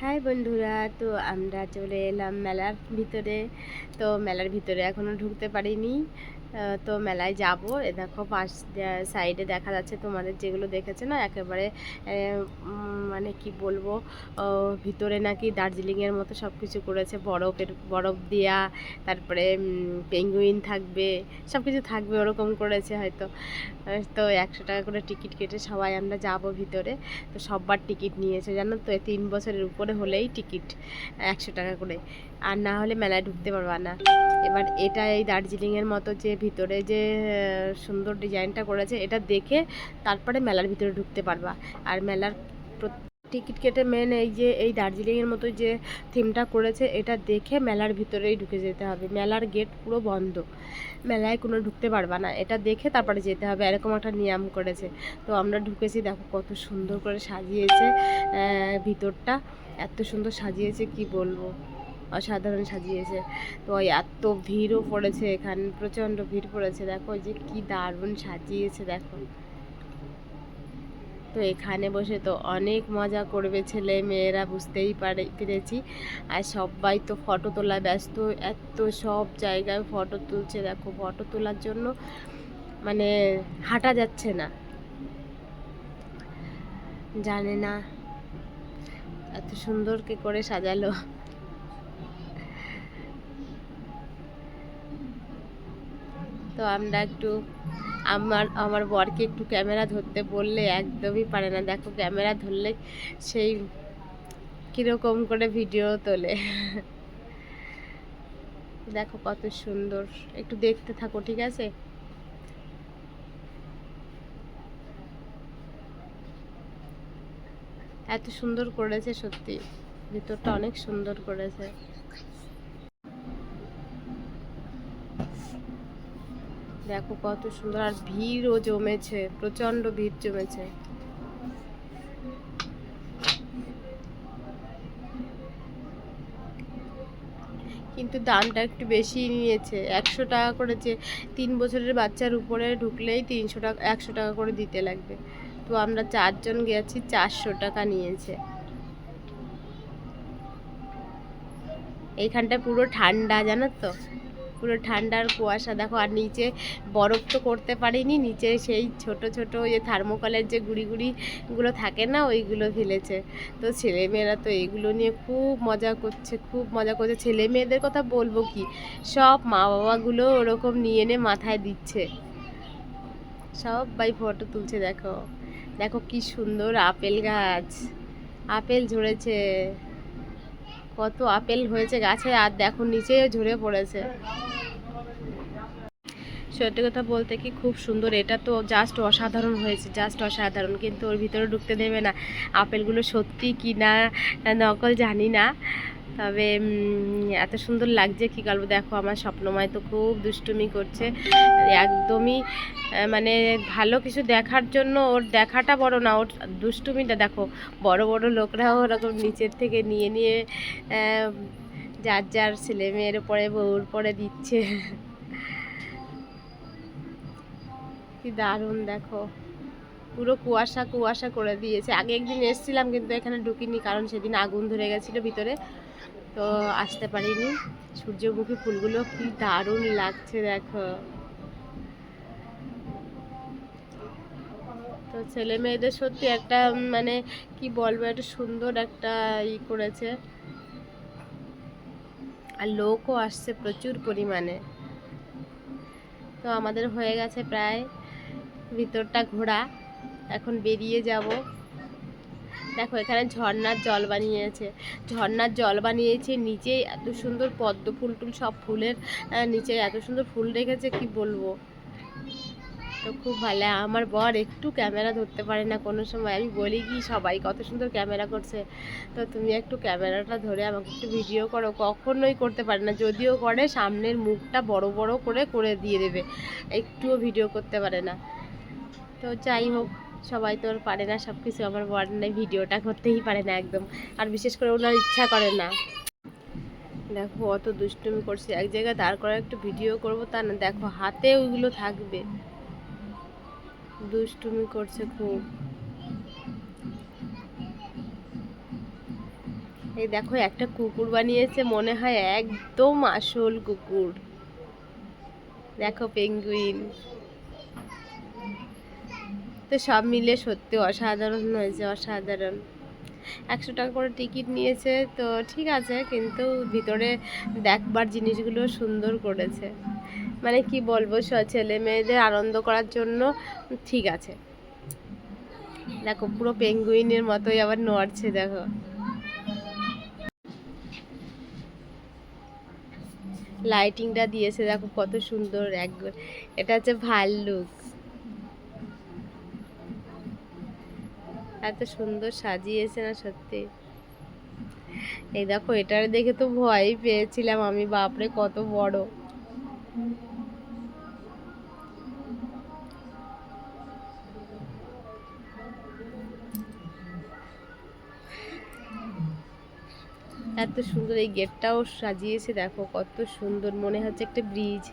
High বন্ধুরা তো আমরা চলে এলাম মেলার ভিতরে। তো মেলার ভিতরে এখনও ঢুকতে পারিনি। তো মেলায় যাব। এ দেখো পাশ সাইডে দেখা যাচ্ছে তোমাদের যেগুলো দেখেছে না, একেবারে মানে কি বলব ভিতরে নাকি দার্জিলিংয়ের মতো সব কিছু করেছে। বরফের, বরফ দেয়া, তারপরে পেঙ্গুইন থাকবে সব কিছু থাকবে ওরকম করেছে হয়তো। তো একশো টাকা করে টিকিট কেটে সবাই আমরা যাব ভিতরে। তো সববার টিকিট নিয়েছে, জানো তো, তিন বছরের উপরে হলেই টিকিট, একশো টাকা করে। আর না হলে মেলায় ঢুকতে পারবা না। এবার এটা এই দার্জিলিংয়ের মতো যে ভিতরে যে সুন্দর ডিজাইনটা করেছে, এটা দেখে তারপরে মেলার ভিতরে ঢুকতে পারবা। আর মেলার টিকিট কেটে মেন এই যে, এই দার্জিলিংয়ের মতো যে থিমটা করেছে, এটা দেখে মেলার ভিতরেই ঢুকে যেতে হবে। মেলার গেট পুরো বন্ধ। মেলায় কোনো ঢুকতে পারবা না। এটা দেখে তারপরে যেতে হবে। এরকম একটা নিয়ম করেছে। তো আমরা ঢুকেছি, দেখো কত সুন্দর করে সাজিয়েছে ভিতরটা। এত সুন্দর সাজিয়েছে, কি বলব? অসাধারণ সাজিয়েছে। তো এত ভিড়ও পড়েছে এখানে, প্রচণ্ড ভিড় পড়েছে। দেখো যে কি দারুণ সাজিয়েছে, দেখো। তো এখানে বসে তো অনেক মজা করবে ছেলে মেয়েরা, বুঝতেই পারে, পেরেছি। আর সবাই তো ফটো তোলা ব্যস্ত, এত সব জায়গায় ফটো তুলছে। দেখো, ফটো তোলার জন্য মানে হাঁটা যাচ্ছে না। জানে না এত সুন্দর কি করে সাজালো। তো আমরা একটু, আমার আমার বরকে একটু ক্যামেরা ধরতে বললে একদমই পারে না। দেখো ক্যামেরা ধরলে সেই কীরকম করে ভিডিও তোলে। দেখো কত সুন্দর। একটু দেখতে থাকো, ঠিক আছে? এত সুন্দর করেছে সত্যি। ভিতরটা অনেক সুন্দর করেছে। দেখো কত সুন্দর, আর ভিড়ও জমেছে প্রচণ্ড ভিড় জমেছে। কিন্তু দামটা একটু বেশি নিয়েছে, একশো টাকা করে যে তিন বছরের বাচ্চার উপরে ঢুকলেই তিনশো টাকা, একশো টাকা করে দিতে লাগবে। তো আমরা চারজন গেছি, চারশো টাকা নিয়েছে। এইখানটা পুরো ঠান্ডা, জানো তো? পুরো ঠান্ডার কুয়াশা। দেখো, আর নিচে বরফ তো করতে পারিনি, নিচে সেই ছোট ছোট ওই যে থার্মোকলের যে গুড়ি গুড়িগুলো থাকে না, ওইগুলো ফেলেছে। তো ছেলেমেয়েরা তো এইগুলো নিয়ে খুব মজা করছে, খুব মজা করছে। ছেলে মেয়েদের কথা বলব কি, সব মা বাবাগুলো ওরকম নিয়ে এনে মাথায় দিচ্ছে। সবাই ফটো তুলছে, দেখো। দেখো কি সুন্দর আপেল গাছ, আপেল ঝরেছে। কত আপেল হয়েছে গাছে আর দেখো নিচে ঝরে পড়েছে। সত্যি কথা বলতে কি খুব সুন্দর, এটা তো জাস্ট অসাধারণ হয়েছে জাস্ট অসাধারণ, কিন্তু ওর ভিতরে ঢুকতে দেবে না। আপেলগুলো সত্যি কি না, নকল জানি না। তবে এত সুন্দর লাগছে, কি বলব দেখো, আমার স্বপ্নময় তো খুব দুষ্টুমি করছে। একদমই মানে ভালো কিছু দেখার জন্য ওর দেখাটা বড় না, ওর দুষ্টুমিটা দেখো, বড় বড় লোকরাও ওরকম নিচের থেকে নিয়ে নিয়ে যার যার ছেলে মেয়ের উপরে, বউর পরে দিচ্ছে। কি দারুণ, দেখো। পুরো কুয়াশা কুয়াশা করে দিয়েছে। আগে একদিন এসেছিলাম, কিন্তু এখানে ঢুকিনি, কারণ সেদিন আগুন ধরে গেছিল ভিতরে। তো আসতে পারিনি। সূর্যমুখী ফুলগুলো কি দারুণ লাগছে দেখো। তো ছেলে মেয়েদের সত্যি একটা মানে কি বলব, একটা সুন্দর একটা ই করেছে। আর লোকও আসছে প্রচুর পরিমাণে। তো আমাদের হয়ে গেছে প্রায় ভিতরটা ঘোরা। এখন বেরিয়ে যাব। দেখো, এখানে ঝর্নার জল বানিয়েছে ঝর্ণার জল বানিয়েছে নিচে এত সুন্দর পদ্ম ফুল টুল সব ফুলের নিচে এত সুন্দর ফুল রেখেছে, কি বলব? তো খুব ভালো। আমার বর একটু ক্যামেরা ধরতে পারে না কোনো সময়। আমি বলি কি, সবাই কত সুন্দর ক্যামেরা করছে। তো তুমি একটু ক্যামেরাটা ধরে আমাকে একটু ভিডিও করো। কখনোই করতে পারে না। যদিও করে, সামনের মুখটা বড় বড় করে করে দিয়ে দেবে। একটুও ভিডিও করতে পারে না। তো যাই হোক সবাই তো আর পারে না সব কিছু আমার নেই, ভিডিওটা করতেই পারে না একদম। আর বিশেষ করে ওনার ইচ্ছা করে না। দেখো, অত দুষ্টুমি করছে। এক জায়গায় দাঁড় করা একটু ভিডিও করব তা না, দেখো, হাতে ওইগুলো থাকবে। দুষ্টুমি করছে খুব। এই দেখো, একটা কুকুর বানিয়েছে, মনে হয় একদম আসল কুকুর। দেখো, পেঙ্গুইন। তো সব মিলে সত্যি অসাধারণ হয়েছে অসাধারণ। একশো টাকা করে টিকিট নিয়েছে, তো ঠিক আছে, কিন্তু ভিতরে দেখবার জিনিসগুলো সুন্দর করেছে। মানে কি বলব ছেলে মেয়েদের আনন্দ করার জন্য ঠিক আছে। দেখো, পুরো পেঙ্গুইনের মতোই আবার নড়ছে, দেখো। লাইটিংটা দিয়েছে, দেখো কত সুন্দর এক এটা হচ্ছে ভাল্লুক। এত সুন্দর সাজিয়েছে না সত্যি। এই দেখো, এটার দেখে তো ভয়ই পেয়েছিলাম আমি, বাপরে, কত বড়। এত সুন্দর এই গেটটাও সাজিয়েছে, দেখো, কত সুন্দর, মনে হচ্ছে একটা ব্রিজ।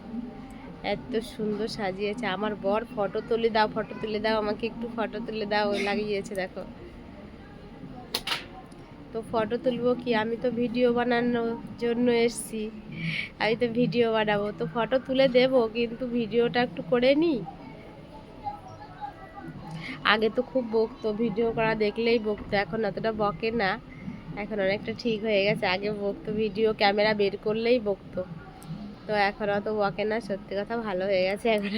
এত সুন্দর সাজিয়েছে। আমার বর ফটো তুলে দাও ফটো তুলে দাও, আমাকে একটু ফটো তুলে দাও, লাগিয়েছে দেখো। তো ফটো তুলবো কি? আমি তো ভিডিও বানানোর জন্য এসছি। আমি তো ভিডিও বানাবো। তো ফটো তুলে দেব, কিন্তু ভিডিওটা একটু করে নিই আগে তো খুব বকতো ভিডিও করা দেখলেই বকতো, এখন অতটা বকে না। এখন অনেকটা ঠিক হয়ে গেছে। আগে বকতো ভিডিও ক্যামেরা বের করলেই বকতো। তো এখন অত ওয়াকে না, সত্যি কথা ভালো হয়ে গেছে এখন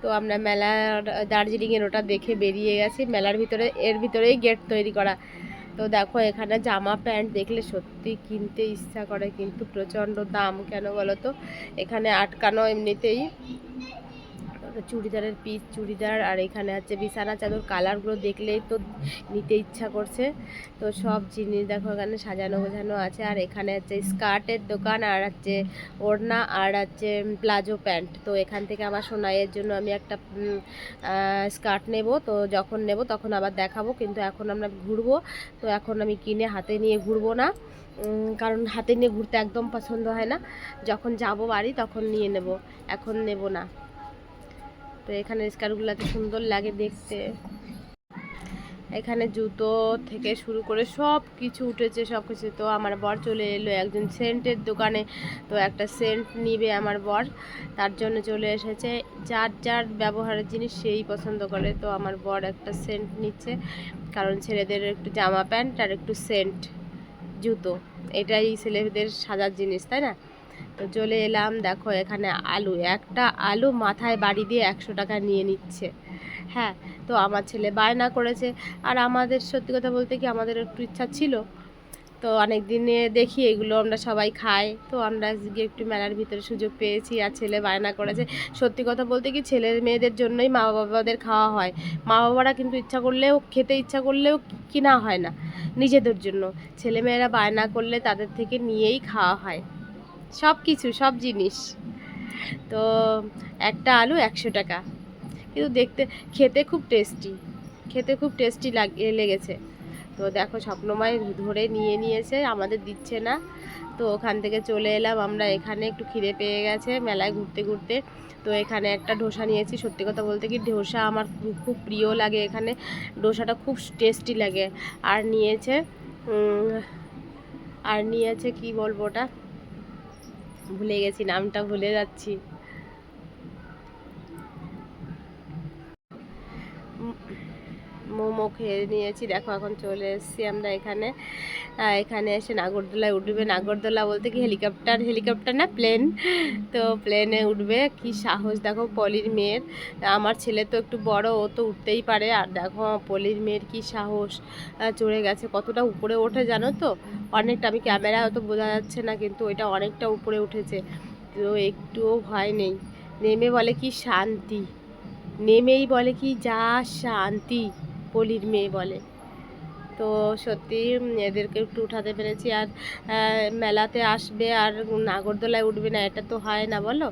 তো আমরা মেলার, দার্জিলিংয়ের ওটা দেখে বেরিয়ে গেছি। মেলার ভিতরে, এর ভিতরেই গেট তৈরি করা। তো দেখো, এখানে জামা প্যান্ট দেখলে সত্যি কিনতে ইচ্ছা করে, কিন্তু প্রচণ্ড দাম কেন বলো তো? এখানে আটকানো এমনিতেই চুড়িদারের পিস চুড়িদার আর এখানে হচ্ছে বিছানা, চাদর কালারগুলো দেখলেই তো নিতে ইচ্ছা করছে। তো সব জিনিস দেখো এখানে সাজানো, গোছানো আছে। আর এখানে হচ্ছে স্কার্টের দোকান আর হচ্ছে ওড়না আর হচ্ছে প্লাজো প্যান্ট। তো এখান থেকে আমার সোনাইয়ের জন্য আমি একটা স্কার্ট নেব। তো যখন নেব তখন আবার দেখাবো। কিন্তু এখন আমরা ঘুরবো। তো এখন আমি কিনে হাতে নিয়ে ঘুরবো না। কারণ হাতে নিয়ে ঘুরতে একদম পছন্দ হয় না। যখন যাব বাড়ি তখন নিয়ে নেব। এখন নেব না। তো এখানে স্কার্টগুলো এত সুন্দর লাগে দেখতে। এখানে জুতো থেকে শুরু করে সব কিছু উঠেছে সব কিছু তো আমার বর চলে এলো একজন সেন্টের দোকানে, তো একটা সেন্ট নিবে আমার বর। তার জন্য চলে এসেছে। যার যার ব্যবহারের জিনিস সেই পছন্দ করে। তো আমার বর একটা সেন্ট নিচ্ছে, কারণ ছেলেদের একটু জামা প্যান্ট আর একটু সেন্ট, জুতো। এটাই ছেলেদের সাজার জিনিস, তাই না? তো চলে এলাম, দেখো এখানে আলু, একটা আলু মাথায় বাড়ি দিয়ে একশো টাকা নিয়ে নিচ্ছে। হ্যাঁ তো আমার ছেলে বায়না করেছে। আর আমাদের সত্যি কথা বলতে কি আমাদের একটু ইচ্ছা ছিল। তো অনেক দিনে দেখি এগুলো আমরা সবাই খাই। তো আমরা আজকে একটু মেলার ভিতরে সুযোগ পেয়েছি আর ছেলে বায়না করেছে। সত্যি কথা বলতে কি ছেলে মেয়েদের জন্যই মা বাবাদের খাওয়া হয়। মা বাবারা কিন্তু ইচ্ছা করলেও, খেতে ইচ্ছা করলেও কিনা হয় না নিজেদের জন্য। ছেলে মেয়েরা বায়না করলে তাদের থেকে নিয়েই খাওয়া হয়। সব কিছু সব জিনিস। তো একটা আলু একশো টাকা। কিন্তু দেখতে, খেতে খুব টেস্টি। খেতে খুব টেস্টি লাগে লেগেছে। তো দেখো, স্বপ্নময় ধরে নিয়ে নিয়েছে, আমাদের দিচ্ছে না। তো ওখান থেকে চলে এলাম আমরা, এখানে একটু খিদে পেয়ে গেছে মেলায় ঘুরতে ঘুরতে। তো এখানে একটা ডোসা নিয়েছি, সত্যি কথা বলতে কি ডোসা আমার খুব প্রিয় লাগে এখানে। ডোসাটা খুব টেস্টি লাগে। আর নিয়েছে আর নিয়েছে কি বলব ওটা? ভুলে গেছি নামটা ভুলে যাচ্ছি। খেয়ে নিয়েছি। দেখো, এখন চলে এসেছি আমরা এখানে। এখানে এসে নাগরদোলায় উঠবে। নাগরদোলা বলতে কি হেলিকপ্টার? হেলিকপ্টার না, প্লেন। তো প্লেনে উঠবে। কি সাহস! দেখো, পলির মেয়ের। আমার ছেলে তো একটু বড়, ও তো উঠতেই পারে। আর দেখো, পলির মেয়ের কি সাহস! চড়ে গেছে। কতটা উপরে ওঠে জানো তো? অনেকটা। আমি ক্যামেরা হয়তো বোঝা যাচ্ছে না, কিন্তু ওইটা অনেকটা উপরে উঠেছে। তো একটুও ভয় নেই। নেমে বলে কি শান্তি? নেমেই বলে কি যা শান্তি! পলির মেয়ে বলে। তো সত্যি এদেরকে একটু উঠাতে পেরেছি। আর মেলাতে আসবে আর নাগরদোলায় উঠবে না, এটা তো হয় না বলো?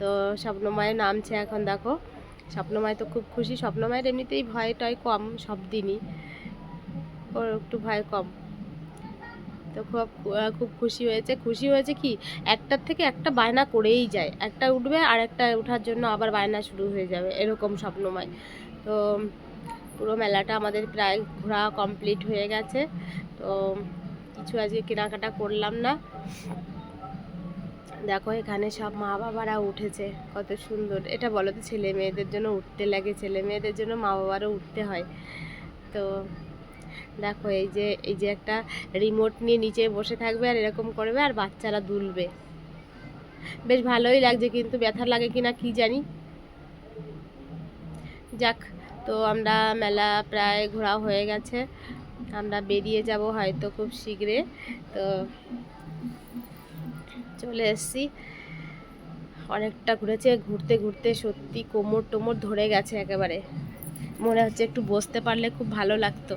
তো স্বপ্নময় নামছে এখন, দেখো। স্বপ্নময় তো খুব খুশি। স্বপ্নময়ের এমনিতেই ভয় টয় কম সব দিনই। ওর একটু ভয় কম। তো খুব খুব খুশি হয়েছে। খুশি হয়েছে কি? একটার থেকে একটা বায়না করেই যায়। একটা উঠবে আর একটা উঠার জন্য আবার বায়না শুরু হয়ে যাবে, এরকম স্বপ্নময়। তো পুরো মেলাটা আমাদের প্রায় ঘোরা কমপ্লিট হয়ে গেছে। তো কিছু আজকে কেনাকাটা করলাম না। দেখো, এখানে সব মা বাবারা উঠেছে। কত সুন্দর। এটা বলো তো, ছেলে মেয়েদের জন্য উঠতে লাগে। ছেলে মেয়েদের জন্য মা বাবারও উঠতে হয়। তো দেখো, এই যে এই যে একটা রিমোট নিয়ে নিচে বসে থাকবে আর এরকম করবে আর বাচ্চারা দুলবে। বেশ ভালোই লাগছে, কিন্তু ব্যথা লাগে কিনা কি জানি। যাক তো আমরা মেলা প্রায় ঘোরা হয়ে গেছে। আমরা বেরিয়ে যাব হয়তো খুব শীঘ্রে। তো চলে এসেছি। অনেকটা ঘুরেছে, ঘুরতে ঘুরতে সত্যি কোমর টোমর ধরে গেছে একেবারে। মনে হচ্ছে একটু বসতে পারলে খুব ভালো লাগতো।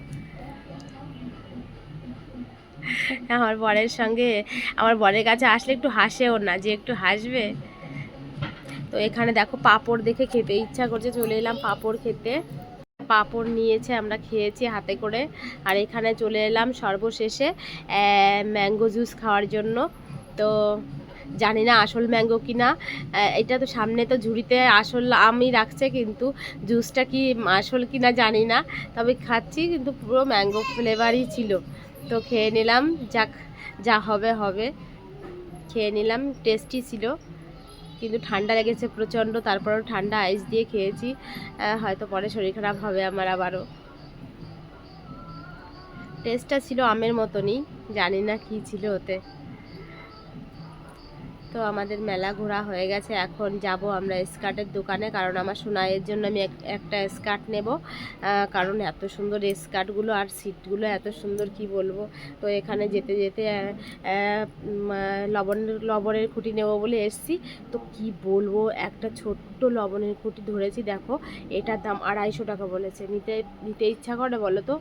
আমার বরের সঙ্গে, আমার বরের কাছে আসলে একটু হাসেও না, যে একটু হাসবে। তো এখানে দেখো পাপড় দেখে খেতে ইচ্ছা করছে, চলে এলাম পাপড় খেতে। পাপড় নিয়েছে, আমরা খেয়েছি হাতে করে। আর এখানে চলে এলাম সর্বশেষে ম্যাঙ্গো জুস খাওয়ার জন্য। তো জানি না আসল ম্যাঙ্গো কি না এটা তো সামনে তো ঝুড়িতে আসল আমি রাখছে, কিন্তু জুসটা কি আসল কি না জানি না। তবে খাচ্ছি, কিন্তু পুরো ম্যাঙ্গো ফ্লেভারই ছিল। তো খেয়ে নিলাম, যাক, যা হবে হবে। খেয়ে নিলাম টেস্টি ছিল। কিন্তু ঠান্ডা লেগেছে প্রচণ্ড, তারপরেও ঠান্ডা আইস দিয়ে খেয়েছি। হয়তো পরে শরীর খারাপ হবে আমার আবারও। টেস্টটা ছিল আমের মতনই, জানি না কি ছিল ওতে। তো আমাদের মেলা ঘোরা হয়ে গেছে। এখন যাব আমরা স্কার্টের দোকানে, কারণ আমার সোনাইয়ের জন্য আমি এক- একটা স্কার্ট নেব। কারণ এত সুন্দর স্কার্টগুলো আর সিটগুলো এত সুন্দর, কি বলব? তো এখানে যেতে যেতে লবণের লবণের খুঁটি নেব বলে এসছি। তো কি বলব? একটা ছোট্ট লবণের খুঁটি ধরেছি, দেখো। এটার দাম আড়াইশো টাকা বলেছে। নিতে নিতে ইচ্ছা করে বলো তো?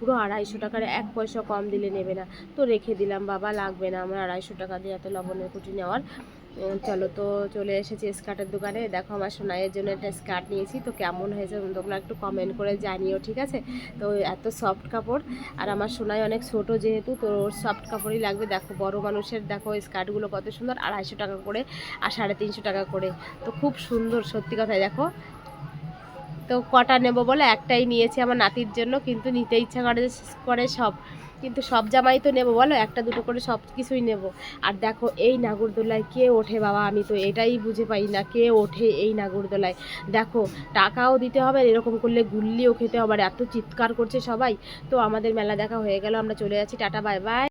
পুরো আড়াইশো টাকার এক পয়সা কম দিলে নেবে না। তো রেখে দিলাম, বাবা, লাগবে না আমার আড়াইশো টাকা দিয়ে এত লবণের খুঁটি নেওয়ার। চলো তো চলে এসেছি স্কার্টের দোকানে। দেখো আমার সোনাইয়ের জন্য একটা স্কার্ট নিয়েছি, তো কেমন হয়েছে তোমরা একটু কমেন্ট করে জানিও, ঠিক আছে? তো এত সফট কাপড়, আর আমার সোনাই অনেক ছোট যেহেতু, তো সফট কাপড়ই লাগবে। দেখো, বড় মানুষের দেখো স্কার্টগুলো কত সুন্দর, আড়াইশো টাকা করে আর সাড়ে তিনশো টাকা করে। তো খুব সুন্দর, সত্যি কথাই দেখো। তো কটা নেব বলে? একটাই নিয়েছি আমার নাতির জন্য, কিন্তু নিতে ইচ্ছা করে করে সব। কিন্তু সব জামাই তো নেব, বলো? একটা দুটো করে সব কিছুই নেব। আর দেখো, এই নাগরদোলায় কে ওঠে বাবা? আমি তো এটাই বুঝে পাই না, কে ওঠে এই নাগরদোলায়? দেখো, টাকাও দিতে হবে এরকম করলে গুল্লিও খেতে হবে। আর এত চিৎকার করছে সবাই। তো আমাদের মেলা দেখা হয়ে গেল, আমরা চলে যাচ্ছি। Tata, bye bye.